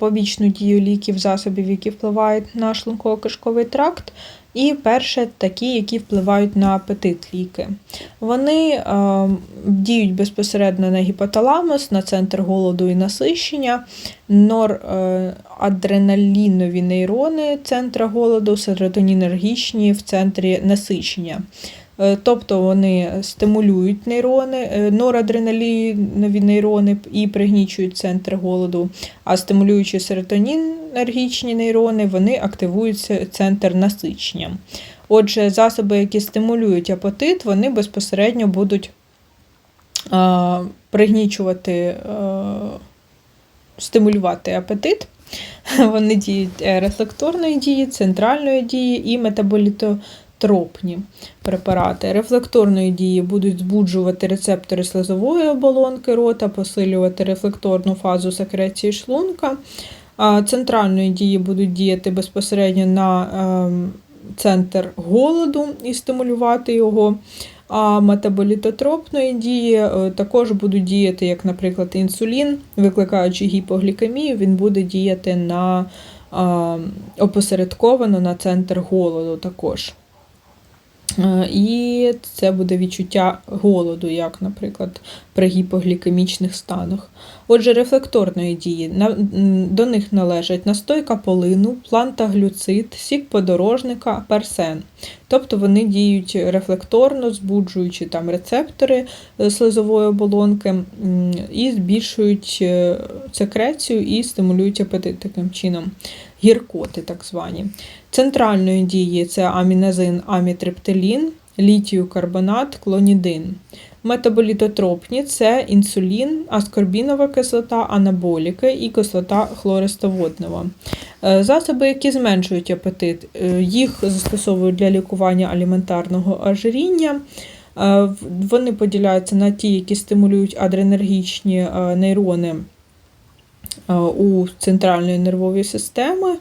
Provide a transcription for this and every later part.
побічну дію ліків, засобів, які впливають на шлунково-кишковий тракт. І перше, такі, які впливають на апетит ліки. Вони е, діють безпосередньо на гіпоталамус, на центр голоду і насищення, норадреналінові нейрони центра голоду, серотонінергічні в центрі насичення. Е, Тобто вони стимулюють нейрони, е, норадреналінові нейрони і пригнічують центр голоду, а стимулюючи серотонінергічні нейрони, вони активують центр насичення. Отже, засоби, які стимулюють апетит, вони безпосередньо будуть пригнічувати, стимулювати апетит. Вони діють е, рефлекторної дії, центральної дії і метаболітотропні препарати. Рефлекторної дії будуть збуджувати рецептори слизової оболонки рота, посилювати рефлекторну фазу секреції шлунка. Центральної дії будуть діяти безпосередньо на ем, центр голоду і стимулювати його. А метаболітотропної дії е, також будуть діяти, як, наприклад, інсулін, викликаючи гіпоглікемію, він буде діяти на а, опосередковано на центр голоду також. Е, І це буде відчуття голоду, як, наприклад, при гіпоглікемічних станах. Отже, рефлекторної дії до них належать настойка полину, плантаглюцид, сік подорожника, персен. Тобто вони діють рефлекторно, збуджуючи там рецептори е, слизової оболонки і збільшують е, секрецію і стимулюють апетит таким чином. Гіркоти, так звані. Центральної дії це аміназин, амітриптилін, літію-карбонат, клонідин. Метаболітотропні це інсулін, аскорбінова кислота, анаболіки і кислота хлористоводнева. Засоби, які зменшують апетит, е, їх застосовують для лікування аліментарного ожиріння. Е, Вони поділяються на ті, які стимулюють адренергічні е, нейрони у центральної нервової системи, е,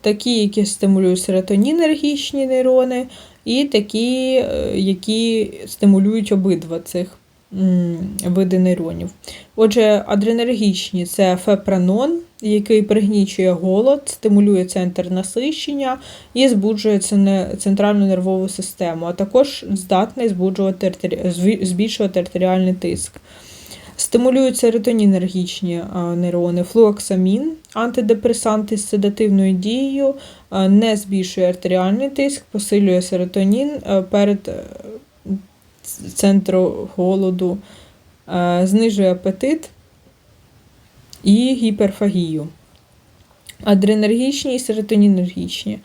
такі, які стимулюють серотонінергічні нейрони, і такі, е, які стимулюють обидва цих види нейронів. Отже, адренергічні це фепранон, який пригнічує голод, стимулює центр насищення і збуджує центральну нервову систему, а також здатний збуджувати збільшувати артеріальний тиск. Стимулюють серотонінергічні нейрони, флуоксамін, антидепресанти з седативною дією, не збільшує артеріальний тиск, посилює серотонін перед е, ц- центру голоду, знижує апетит і гіперфагію. Адренергічні і серотонінергічні.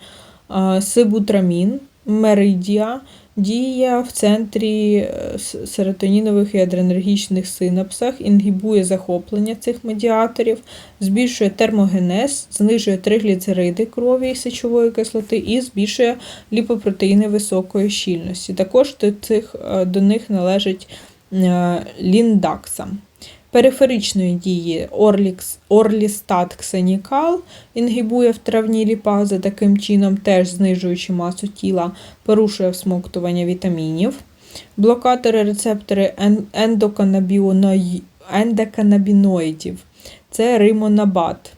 Сибутрамін, меридія, діє в центрі е, серотонінових і адренергічних синапсах, інгібує захоплення цих медіаторів, збільшує термогенез, знижує тригліцериди крові і сечової кислоти і збільшує ліпопротеїни високої щільності. Також до, цих, е, до них належить е, ліндакса. Периферичної дії орлікс, орлістат ксенікал інгібує травні ліпази, таким чином теж знижуючи масу тіла, порушує всмоктування вітамінів. Блокатори рецептори ендоканабіноїдів це римонабат.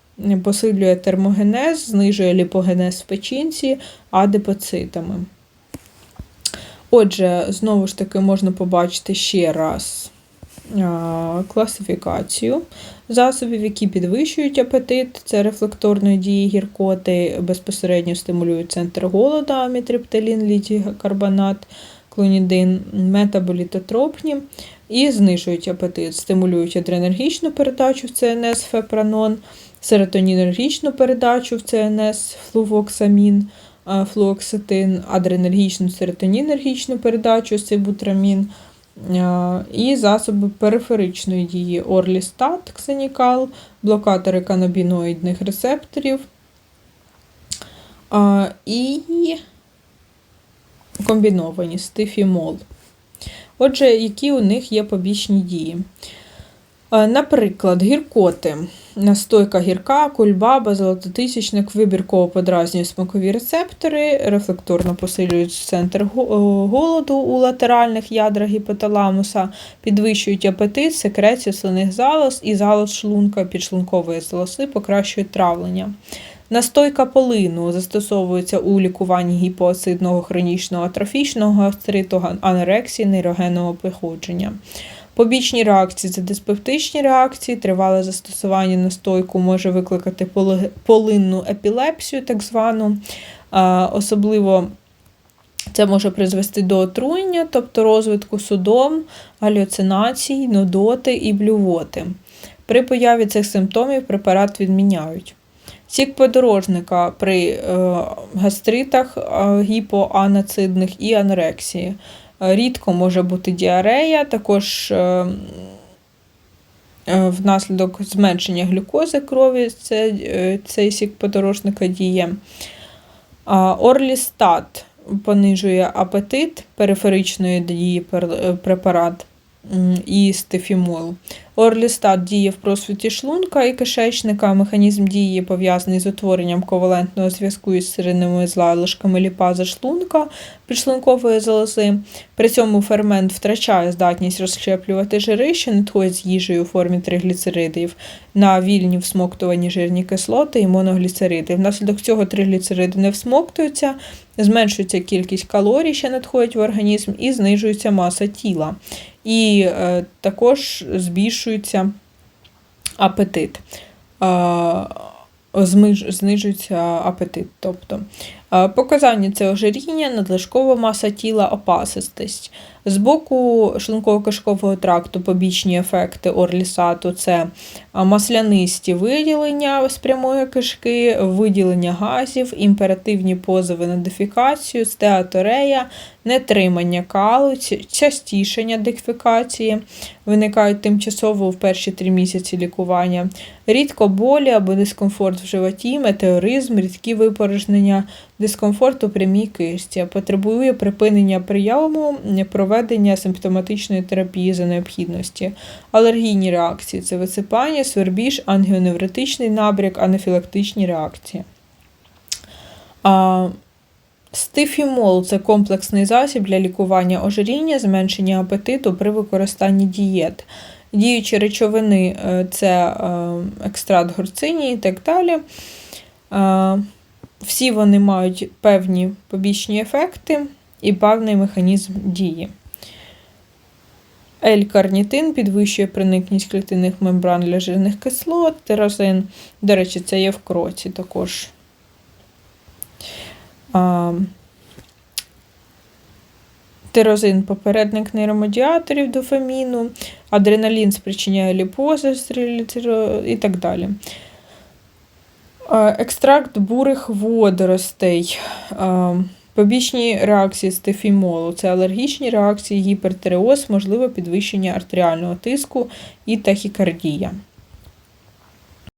Посилює термогенез, знижує ліпогенез в печінці адипоцитами. Отже, знову ж таки можна побачити ще раз класифікацію засобів, які підвищують апетит, це рефлекторної дії гіркоти, безпосередньо стимулюють центр голоду, амітриптилін, літій-карбонат, клонідин, метаболітотропні і знижують апетит, стимулюють адренергічну передачу в ЦНС фепранон, серотонінергічну передачу в ЦНС флувоксамін, флуоксетин, адренергічну серотонінергічну передачу сибутрамін, і засоби периферичної дії орлістат, ксенікал, блокатори канабіноїдних рецепторів і комбіновані стифімол. Отже, які у них є побічні дії? Е, Наприклад, гіркоти. Настойка гірка, кульбаба, золототисячник вибірково подразнює смакові рецептори, рефлекторно посилюють центр е, голоду у латеральних ядрах гіпоталамуса, підвищують апетит, секрецію слинних залоз і залоз шлунка підшлункової залози, покращують травлення. Настойка полину застосовується у лікуванні гіпоацидного хронічного атрофічного гастриту, га- анорексії, нейрогенного походження. Побічні реакції це диспептичні реакції. Тривале застосування настойку може викликати полинну епілепсію, так звану. Особливо це може призвести до отруєння, тобто розвитку судом, галюцинацій, нудоти і блювоти. При появі цих симптомів препарат відміняють. Сік подорожника при е, гастритах, е, гіпоанацидних і анорексії. Е, Рідко може бути діарея, також е, е, внаслідок зменшення глюкози крові це, цей сік подорожника діє. Орлістат понижує апетит, периферичної дії препарат і стефімол. Орлістат діє в просвіті шлунка і кишечника. Механізм дії пов'язаний з утворенням ковалентного зв'язку із сиринними залишками ліпази шлунка підшлункової залози. При цьому фермент втрачає здатність розщеплювати жири, що надходять з їжею у формі тригліцеридів на вільні всмоктувані жирні кислоти і моногліцериди. Внаслідок цього тригліцериди не всмоктуються, зменшується кількість калорій, що надходять в організм, і знижується маса тіла. І е, також збільшується апетит. Е, знижується апетит. Тобто. Показання це ожиріння, надлишкова маса тіла, опасистость. З боку шлунково-кишкового тракту побічні ефекти орлісату це маслянисті виділення з прямої кишки, виділення газів, імперативні позови на дефікацію, стеаторея, нетримання калу, частішення дефікації, виникають тимчасово в перші три місяці лікування, рідко болі або дискомфорт в животі, метеоризм, рідкі випорожнення, дискомфорт у прямій кишці, потребує припинення прийому, проведення симптоматичної терапії за необхідності. Алергійні реакції це висипання, свербіж, ангіоневротичний набряк, анафілактичні реакції. А, Стифімол це комплексний засіб для лікування ожиріння, зменшення апетиту при використанні дієт. Діючі речовини е, це е, екстракт горцині і так далі. Всі вони мають певні побічні ефекти і певний механізм дії. L-карнітин підвищує проникність клітинних мембран для жирних кислот, тирозин, до речі, це є в кроці також. А, Тирозин попередник нейромедіаторів дофаміну, адреналін спричиняє ліпози і так далі. Е, Екстракт бурих водоростей. Е, Побічні реакції стефімолу це алергічні реакції, гіпертиреоз, можливе підвищення артеріального тиску і тахікардія.